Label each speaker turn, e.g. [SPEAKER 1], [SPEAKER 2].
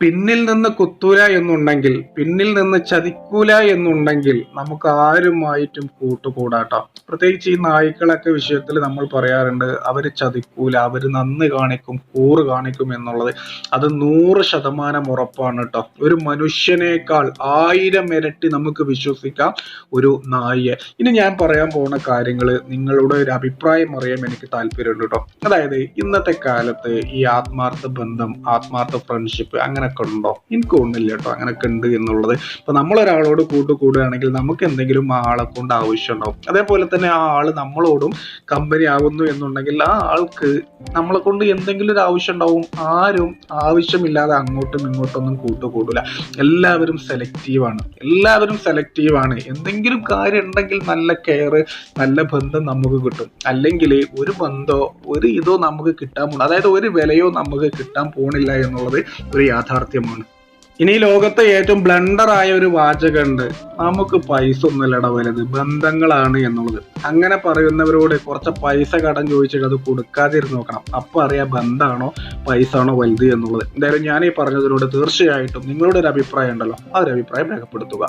[SPEAKER 1] പിന്നിൽ നിന്ന് കുത്തൂല എന്നുണ്ടെങ്കിൽ പിന്നിൽ നിന്ന് ചതിക്കൂല എന്നുണ്ടെങ്കിൽ നമുക്ക് ആരുമായിട്ടും കൂട്ടുകൂടാട്ടോ. പ്രത്യേകിച്ച് ഈ നായ്ക്കളൊക്കെ വിഷയത്തിൽ നമ്മൾ പറയാറുണ്ട് അവർ ചതിക്കൂല അവർ നന്ദി കാണിക്കും കൂറ് കാണിക്കും എന്നുള്ളത്. അത് നൂറ് ശതമാനം ഉറപ്പാണ് കേട്ടോ ഒരു മനുഷ്യനേക്കാൾ ആയിരം ഇരട്ടി നമുക്ക് വിശ്വസിക്കാം ഒരു നായിയെ. ഇനി ഞാൻ പറയാൻ പോകുന്ന കാര്യങ്ങൾ നിങ്ങളുടെ ഒരു അഭിപ്രായം അറിയാൻ എനിക്ക് താല്പര്യമുണ്ട് കേട്ടോ അതായത് ഇന്നത്തെ കാലത്ത് ഈ ആത്മാർത്ഥ ബന്ധം ആത്മാർത്ഥ ഫ്രണ്ട്ഷിപ്പ് അങ്ങനെയൊക്കെ ഉണ്ടോ? എനിക്ക് തോന്നുന്നില്ല കേട്ടോ അങ്ങനെയൊക്കെ ഉണ്ട് എന്നുള്ളത്. ഇപ്പൊ നമ്മളൊരാളോട് കൂട്ടുകൂടുകയാണെങ്കിൽ നമുക്ക് എന്തെങ്കിലും ആ ആളെ കൊണ്ട് ആവശ്യം ഉണ്ടാവും അതേപോലെ തന്നെ ആ ആൾ നമ്മളോടും കമ്പനി ആവുന്നു എന്നുണ്ടെങ്കിൽ ആ ആൾക്ക് നമ്മളെ കൊണ്ട് എന്തെങ്കിലും ഒരു ആവശ്യം ഉണ്ടാവും. ആരും ആവശ്യമില്ലാതെ അങ്ങോട്ടും ഇങ്ങോട്ടൊന്നും കൂട്ടുകൂടില്ല എല്ലാവരും സെലക്റ്റീവാണ് എല്ലാവരും സെലക്റ്റീവാണ് എന്തെങ്കിലും കാര്യം ഉണ്ടെങ്കിൽ നല്ല കെയർ നല്ല ബന്ധം നമുക്ക് കിട്ടും. അല്ലെങ്കിൽ ഒരു ബന്ധോ ഒരു ഇതോ നമുക്ക് കിട്ടാൻ പോകണം അതായത് ഒരു വിലയോ നമുക്ക് കിട്ടാൻ പോണില്ല എന്നുള്ളത് ഒരു യാഥാർത്ഥ്യമാണ്. ഇനി ലോകത്തെ ഏറ്റവും ബ്ലണ്ടർ ആയ ഒരു വാചകമുണ്ട്. നമുക്ക് പൈസ ഒന്നുമല്ലട വലുത് ബന്ധങ്ങളാണ് എന്നുള്ളത്. അങ്ങനെ പറയുന്നവരോട് കുറച്ച് പൈസ കടം ചോദിച്ചിട്ട് അത് കൊടുക്കാതിരുന്ന് നോക്കണം. അപ്പൊ അറിയാം ബന്ധമാണോ പൈസ ആണോ വലുത് എന്നുള്ളത്. എന്തായാലും ഞാൻ ഈ പറഞ്ഞതിനോട് തീർച്ചയായിട്ടും നിങ്ങളുടെ ഒരു അഭിപ്രായം ഉണ്ടല്ലോ ആ ഒരു അഭിപ്രായം രേഖപ്പെടുത്തുക.